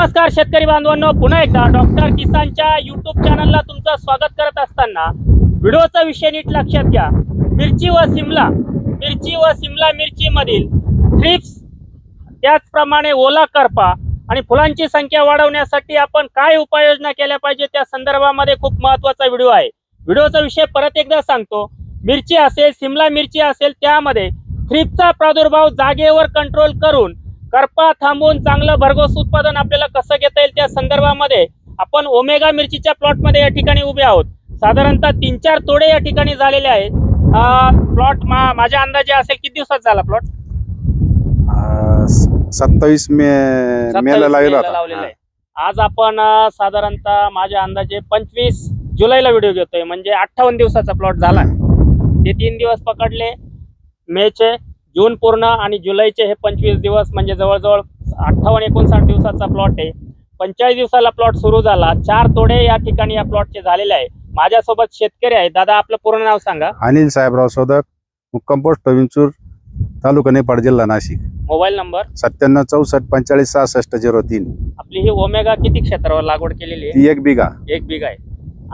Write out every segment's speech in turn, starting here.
नमस्कार शेतकरी बांधवांनो पुन्हा एकदा डॉक्टर किसानच्या युट्यूब चॅनलला तुमचं स्वागत करत असताना व्हिडिओचा विषय नीट लक्षात घ्या. मिरची व सिमला. मिरची व सिमला मिरचीमधील थ्रिप्स त्याचप्रमाणे ओला करपा आणि फुलांची संख्या वाढवण्यासाठी आपण काय उपाययोजना केल्या पाहिजे त्या संदर्भामध्ये खूप महत्त्वाचा व्हिडिओ आहे. व्हिडिओचा विषय परत एकदा सांगतो. मिरची असेल सिमला मिरची असेल त्यामध्ये थ्रिप्सचा प्रादुर्भाव जागेवर कंट्रोल करून करपा थांबवून चांगलं भरघोस उत्पादन आपल्याला कसं घेता येईल त्या संदर्भामध्ये आपण ओमेगा मिरचीच्या प्लॉटमध्ये या ठिकाणी उभे आहोत. साधारणतः तीन चार तोडे या ठिकाणी झालेले आहेत. प्लॉट मा माझ्या अंदाजे असेल किती दिवसात झाला प्लॉट? सत्तावीस मे मेला लावलेला आहे. आज आपण साधारणतः माझ्या अंदाजे पंचवीस जुलैला व्हिडिओ घेतोय. म्हणजे अठ्ठावन्न दिवसाचा प्लॉट झाला. ते तीन दिवस पकडले. मेचे जून पूर्ण आणि जुलैचे हे पंचवीस दिवस म्हणजे जवळजवळ अठ्ठावन्न एकोणसाठ दिवसाचा प्लॉट आहे. पंचेचाळीस दिवसाला प्लॉट सुरू झाला. चार तोडे या ठिकाणी या प्लॉटचे झालेले आहे. माझ्यासोबत शेतकरी आहेत दादा आपलं पूर्ण नाव सांगा. अनिल साहेबराव सोदक मुक्काम पोस्ट विंचूर तालुका नेपाळ जिल्हा नाशिक. Mobile number? सत्त्याण्णव चौसष्ट पंचेचाळीस सहासष्ट झिरो तीन. आपली ही ओमेगा किती क्षेत्रावर लागवड केलेली आहे? ती एक बिघा. एक बिघा आहे.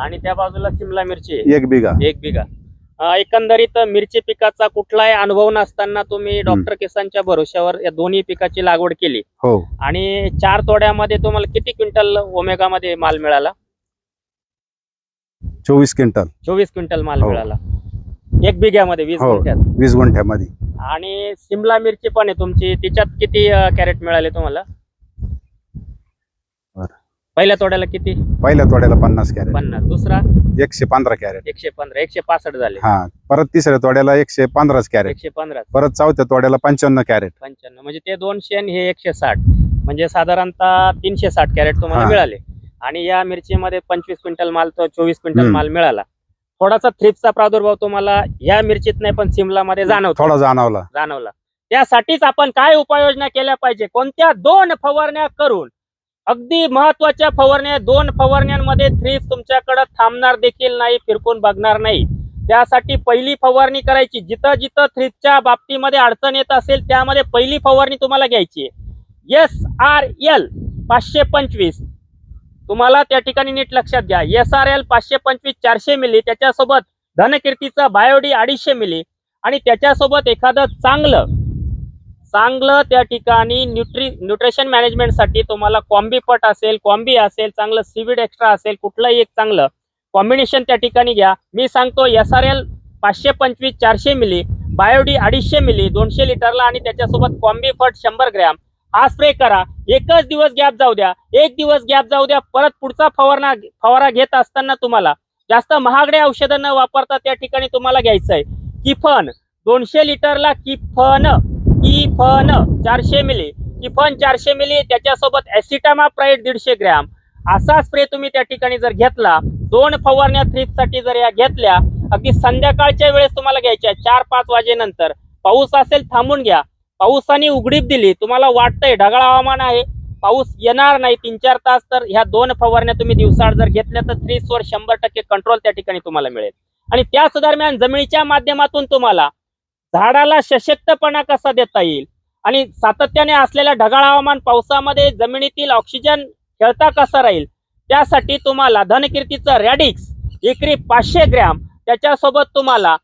आणि त्या बाजूला शिमला मिरची आहे. एक बिघा. एक बिघा. एकंदरीत मिरची पिकाचा कुठलाही अनुभव नसताना तुम्ही डॉक्टर किसानच्या भरोश्यावर या दोन्ही पिकाची लागवड केली. हो. आणि चार तोड्यामध्ये तुम्हाला किती क्विंटल ओमेगा मध्ये माल मिळाला? चोवीस क्विंटल. चोवीस क्विंटल माल हो. मिळाला. एक बिघ्यामध्ये वीस हो. गुंठ्यात. वीस गुंठ्यामध्ये. आणि सिमला मिरची पण आहे तुमची. तिच्यात किती कॅरेट मिळाले तुम्हाला. पहिल्या तोड्याला किती? पहिल्या तोड्याला पन्नास कॅरेट. पन्नास. दुसरा? एकशे पंधरा कॅरेट. एकशे पंधरा. एकशे पासष्ट झाले. हा. परत तिसऱ्या तोड्याला एकशे पंधराच कॅरेट. एकशे पंधरा. परत चौथ्या तोड्याला पंच्याण्णव कॅरेट. पंच्याण्णव. म्हणजे ते दोनशे आणि हे एकशे साठ. म्हणजे साधारणतः तीनशे साठ कॅरेट तुम्हाला हा. मिळाले. आणि या मिरचीमध्ये पंचवीस क्विंटल माल तो चोवीस क्विंटल हम्म. माल मिळाला. थोडासा थ्रिप्सचा प्रादुर्भाव तुम्हाला या मिरचीत नाही पण सिमलामध्ये जाणवतो. थोडा जाणवला. जाणवला. त्यासाठीच आपण काय उपाययोजना केल्या पाहिजे? कोणत्या दोन फवारण्या करून अगदी महत्त्वाच्या फवारण्या दोन फवारण्यांमध्ये थ्रीज तुमच्याकडे थांबणार देखील नाही फिरकून बघणार नाही. त्यासाठी पहिली फवारणी करायची. जिथं जिथं थ्रीजच्या बाबतीमध्ये अडचण येत असेल त्यामध्ये पहिली फवारणी तुम्हाला घ्यायची एस आर एल पाचशे पंचवीस. तुम्हाला त्या ठिकाणी नीट लक्षात घ्या. एस आर एल पाचशे पंचवीस चारशे मिली त्याच्यासोबत धनकीर्तीचं बायोडी अडीचशे मिली आणि त्याच्यासोबत एखादं चांगलं चांगलं त्या ठिकाणी न्यूट्री न्यूट्रिशन मॅनेजमेंटसाठी तुम्हाला कॉम्बीपट असेल कॉम्बी असेल चांगलं सीविड एक्स्ट्रा असेल कुठलंही एक चांगलं कॉम्बिनेशन त्या ठिकाणी घ्या. मी सांगतो एस आर एल पाचशे पंचवीस चारशे मिली बायोडी अडीचशे मिली दोनशे लिटरला आणि त्याच्यासोबत कॉम्बीफट शंभर ग्रॅम. हा स्प्रे करा. एकच दिवस गॅप जाऊ द्या. एक दिवस गॅप जाऊ द्या. परत पुढचा फवारणा फवारा घेत असताना तुम्हाला जास्त महागडे औषधं न वापरता त्या ठिकाणी तुम्हाला घ्यायचं आहे किफन दोनशे लिटरला किफन. किफन चारशे मिली. किफन चारशे मिली त्याच्यासोबत ऍसिटामा प्राईड दीडशे ग्रॅम. असा स्प्रे तुम्ही त्या ठिकाणी जर घेतला दोन फवारण्या थ्रीपसाठी जर या घेतल्या अगदी संध्याकाळच्या वेळेस तुम्हाला घ्यायच्या चार पाच वाजेनंतर. पाऊस असेल थांबून घ्या. पाऊसाने उघडीप दिली तुम्हाला वाटतंय ढगाळ हवामान आहे. पाऊस येणार नाही तीन चार तास तर ह्या दोन फवारण्या तुम्ही दिवसाआड जर घेतल्या तर थ्रीसवर शंभर टक्के कंट्रोल त्या ठिकाणी तुम्हाला मिळेल. आणि त्याच दरम्यान जमिनीच्या माध्यमातून तुम्हाला झाडाला सशक्तपणा कसा देता येईल? आणि सातत्याने असलेल्या ढगाळ हवामान पावसामध्ये जमिनीतील ऑक्सिजन खेळता कसा राहील? त्यासाठी तुम्हाला धनकीर्तीचं रॅडिक्स एकरी पाचशे ग्रॅम त्याच्यासोबत तुम्हाला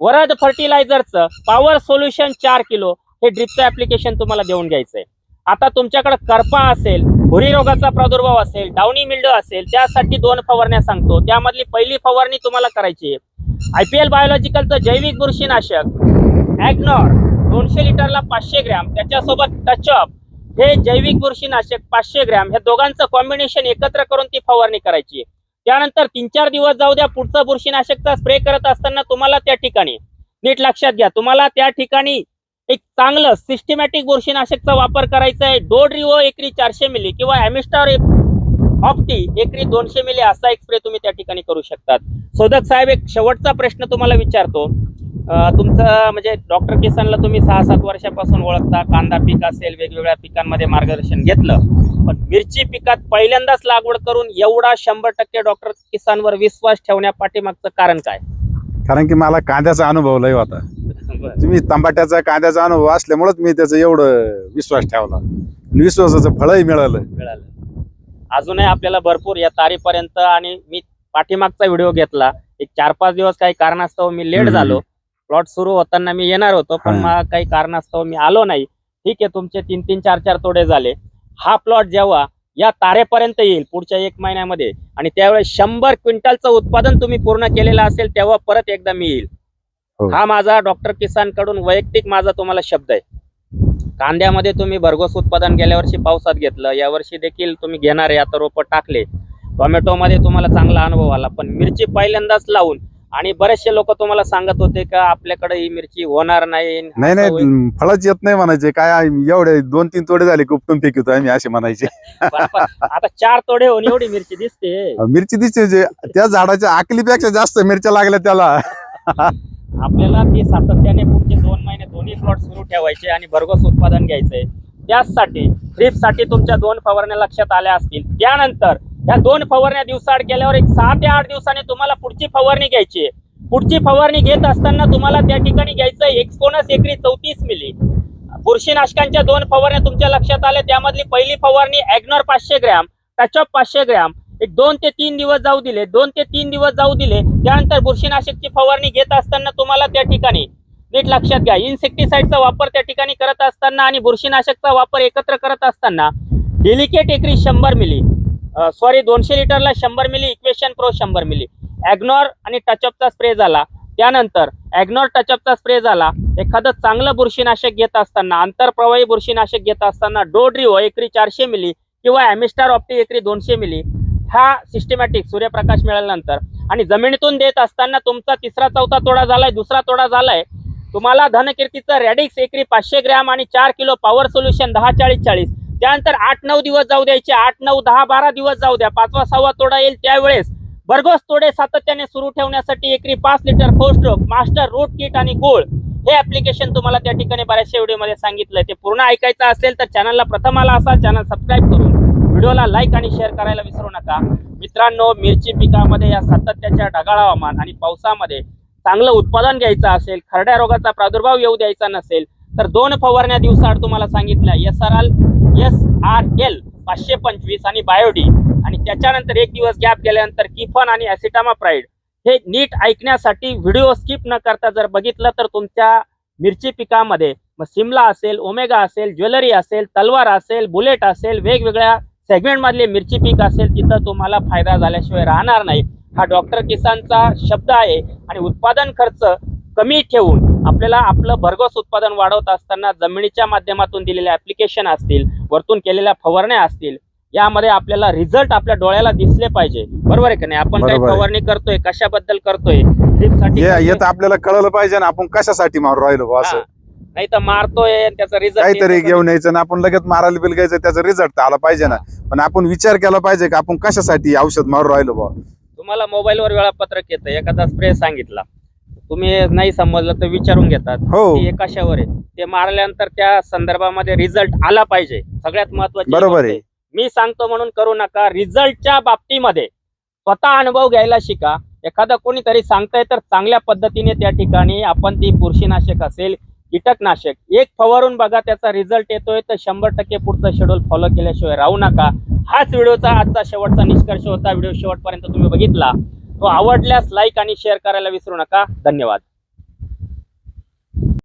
वरद फर्टिलायझरचं पॉवर सोल्युशन चार किलो हे ड्रिपचं ॲप्लिकेशन तुम्हाला देऊन घ्यायचंय. आता तुमच्याकडे करपा असेल भुरी रोगाचा प्रादुर्भाव असेल डाऊनी मिल्ड असेल त्यासाठी दोन फवारण्या सांगतो. त्यामधली पहिली फवारणी तुम्हाला करायची आहे. आयपीएल बायोलॉजिकलचं जैविक बुरशीनाशक ॲग्नॉर दोनशे लिटरला पाचशे ग्रॅम त्याच्यासोबत टचअप हे जैविक बुरशीनाशक पाचशे ग्रॅम ह्या दोघांचं कॉम्बिनेशन एकत्र करून ती फवारणी करायची त्यानंतर तीन चार दिवस जाऊ द्या पुढचं बुरशीनाशकचा स्प्रे करत असताना तुम्हाला त्या ठिकाणी नीट लक्षात घ्या तुम्हाला त्या ठिकाणी एक चांगलं सिस्टमॅटिक बुरशीनाशकचा वापर करायचा आहे. डोड्रिओ एकरी चारशे मिली किंवा ॲमिस्टार ऑप्टी एकरी दोनशे मिली असा एक स्प्रे तुम्ही त्या ठिकाणी करू शकतात. सोदक साहेब एक शेवटचा प्रश्न तुम्हाला विचारतो. तुमचं म्हणजे डॉक्टर किसानला तुम्ही सहा सात वर्षापासून ओळखता कांदा पीक असेल वेगवेगळ्या पिकांमध्ये मार्गदर्शन घेतलं पण मिरची पिकात पहिल्यांदाच लागवड करून एवढा शंभर टक्के डॉक्टर किसानवर विश्वास ठेवण्या पाठीमागचं कारण काय? कारण की मला कांद्याचा अनुभव लय होता. तुम्ही तंबाट्याचा कांद्याचा अनुभव असल्यामुळेच मी त्याचं एवढं विश्वास ठेवला. विश्वासाचं फळही मिळालं. मिळालं. अजूनही आपल्याला भरपूर या तारीपर्यंत आणि मी पाठीमागचा व्हिडिओ घेतला. एक चार पाच दिवस काही कारणास्तव मी लेट. झालो. प्लॉट सुरू होताना मी येणार होतो पण. मला काही कारणास्तव मी आलो नाही. ठीक आहे तुमचे तीन तीन चार चार तोडे झाले. हा प्लॉट जेव्हा या तारेपर्यंत येईल पुढच्या एक महिन्यामध्ये आणि त्यावेळेस शंभर क्विंटलचं उत्पादन तुम्ही पूर्ण केलेलं असेल तेव्हा परत एकदा मी येईल. हो. हा माझा डॉक्टर किसानकडून वैयक्तिक माझा तुम्हाला शब्द आहे. कांद्यामध्ये तुम्ही भरघोस उत्पादन गेल्या वर्षी पावसात घेतलं यावर्षी देखील तुम्ही घेणार आता रोपं टाकले. टोमॅटोमध्ये तुम्हाला चांगला अनुभव आला पण मिरची पहिल्यांदाच लावून आणि बरेचसे लोक तुम्हाला सांगत होते का आपल्याकडे ही मिरची होणार नाही नाही फळच येत नाही म्हणायचे. काय एवढे दोन तीन तोडे झाले उपटून फेकितो आम्ही असे म्हणायचे. आता चार तोडे होऊन एवढी मिरची दिसते. मिरची दिसते जे त्या झाडाच्या आकलीपेक्षा जास्त मिरच्या लागल्या त्याला. आपल्याला ती सातत्याने पुढचे दोन महिने दोन्ही प्लॉट सुरू ठेवायचे आणि भरघोस उत्पादन घ्यायचंय. त्याचसाठी साठी तुमच्या दोन फवारण्या लक्षात आल्या असतील. त्यानंतर या दोन फवारण्या दिवसाआड केल्यावर एक सहा ते आठ दिवसाने तुम्हाला पुढची फवारणी घ्यायची आहे. पुढची फवारणी घेत असताना तुम्हाला त्या ठिकाणी घ्यायचं एक्सपोनस एकरी चौतीस मिली. बुरशीनाशकांच्या दोन फवारण्या तुमच्या लक्षात आल्या त्यामधली पहिली फवारणी ॲग्नॉर पाचशे ग्रॅम टचअप पाचशे ग्रॅम एक दोन ते तीन दिवस जाऊ दिले दोन ते तीन दिवस जाऊ दिले त्यानंतर बुरशीनाशकची फवारणी घेत असताना तुम्हाला त्या ठिकाणी नीट लक्षात घ्या इन्सेक्टिसाइडचा वापर त्या ठिकाणी करत असताना आणि बुरशीनाशकचा वापर एकत्र करत असताना डेलिकेट एकरी शंभर मिली. सॉरी दोनशे लिटरला शंभर मिली इक्वेशन प्रो शंभर मिली. ॲग्नॉर आणि टचअपचा स्प्रे झाला. त्यानंतर ॲग्नॉर टचअपचा स्प्रे झाला. एखादं चांगलं बुरशीनाशक घेत असताना आंतरप्रवाही बुरशीनाशक घेत असताना डोड्रिओ एकरी चारशे मिली किंवा ॲमिस्टार ऑप्टी एकरी दोनशे मिली हा सिस्टमॅटिक सूर्यप्रकाश मिळाल्यानंतर. आणि जमिनीतून देत असताना तुमचा तिसरा चौथा तोडा झालाय दुसरा तोडा झालाय. तुम्हाला धनकीर्तीचं रॅडिक्स एकरी पाचशे ग्रॅम आणि चार किलो पॉवर सोल्युशन दहा चाळीस चाळीस. त्यानंतर आठ नऊ दिवस जाऊ द्यायचे आठ नऊ दहा बारा दिवस जाऊ द्या. पाचवा सहावा तोडा येईल त्यावेळेस. भरघोस तोडे सातत्याने सुरू ठेवण्यासाठी एकरी पाच लिटर फोस्ट्रोक मास्टर रूट किट आणि गोळ हे ऍप्लिकेशन तुम्हाला त्या ठिकाणी बऱ्याचशा व्हिडिओमध्ये सांगितलंय. ते पूर्ण ऐकायचं असेल तर चॅनलला प्रथम आला असाल चॅनल सबस्क्राईब करून. व्हिडिओला लाईक आणि शेअर करायला विसरू नका. मित्रांनो मिरची पिकामध्ये या सातत्याच्या ढगाळ हवामान आणि पावसामध्ये चांगलं उत्पादन घ्यायचं असेल खरड्या रोगाचा प्रादुर्भाव येऊ द्यायचा नसेल तर दोन फवारण्या दिवसाआड तुम्हाला सांगितल्या. एस आर आल एस आर एल पाचशे पंचवीस आणि बायोडी आणि त्याच्यानंतर एक दिवस गॅप गेल्यानंतर किफन आणि ॲसिटामा प्राईड हे नीट ऐकण्यासाठी व्हिडिओ स्किप न करता जर बघितलं तर तुमच्या मिरची पिकामध्ये मग सिमला असेल ओमेगा असेल ज्वेलरी असेल तलवार असेल बुलेट असेल वेगवेगळ्या सेगमेंटमधले मिरची पीक असेल तिथं तुम्हाला फायदा झाल्याशिवाय राहणार नाही. हा डॉक्टर किसानचा शब्द आहे आणि उत्पादन खर्च कमी ठेवून आपल्याला आपलं भरघोस उत्पादन वाढवत असताना जमिनीच्या माध्यमातून दिलेल्या ऍप्लिकेशन असतील वरतून केलेल्या फवारण्या असतील यामध्ये आपल्याला रिझल्ट आपल्या डोळ्याला दिसले पाहिजे. बरोबर आहे का नाही? आपण काही. फवारणी करतोय कशाबद्दल करतोय आपल्याला कळलं पाहिजे ना आपण कशासाठी मारू राहिलो असं. नाही तर मारतोय त्याचा रिझल्ट काहीतरी घेऊन यायचं ना आपण लगेच मारायला बिल घ्यायचं त्याचा रिझल्ट आला पाहिजे ना. पण आपण विचार केला पाहिजे का आपण कशासाठी औषध मारू राहिलो बुवा तुम्हाला मोबाईलवर वेळापत्रक येतं एखादा स्प्रे सांगितला. तुम्ही नाही समजलं तर विचारून घेतात. हो. की हे कशावर आहे? ते मारल्यानंतर त्या संदर्भामध्ये रिझल्ट आला पाहिजे. सगळ्यात महत्वाची बरोबर गोष्ट आहे. मी सांगतो म्हणून करू नका. रिझल्टच्या बाबतीमध्ये स्वतः अनुभव घ्यायला शिका. एखादं कोणीतरी सांगताय तर चांगल्या पद्धतीने त्या ठिकाणी आपण ती बुरशीनाशक असेल कीटकनाशक एक फवारून बघा त्याचा रिझल्ट येतोय तर शंभर टक्के पुढचं शेड्यूल फॉलो केल्याशिवाय राहू नका. हाच व्हिडिओचा आजचा शेवटचा निष्कर्ष होता. व्हिडिओ शेवटपर्यंत तुम्ही बघितला. तो आवडल्यास लाईक आणि शेअर करायला विसरू नका. धन्यवाद.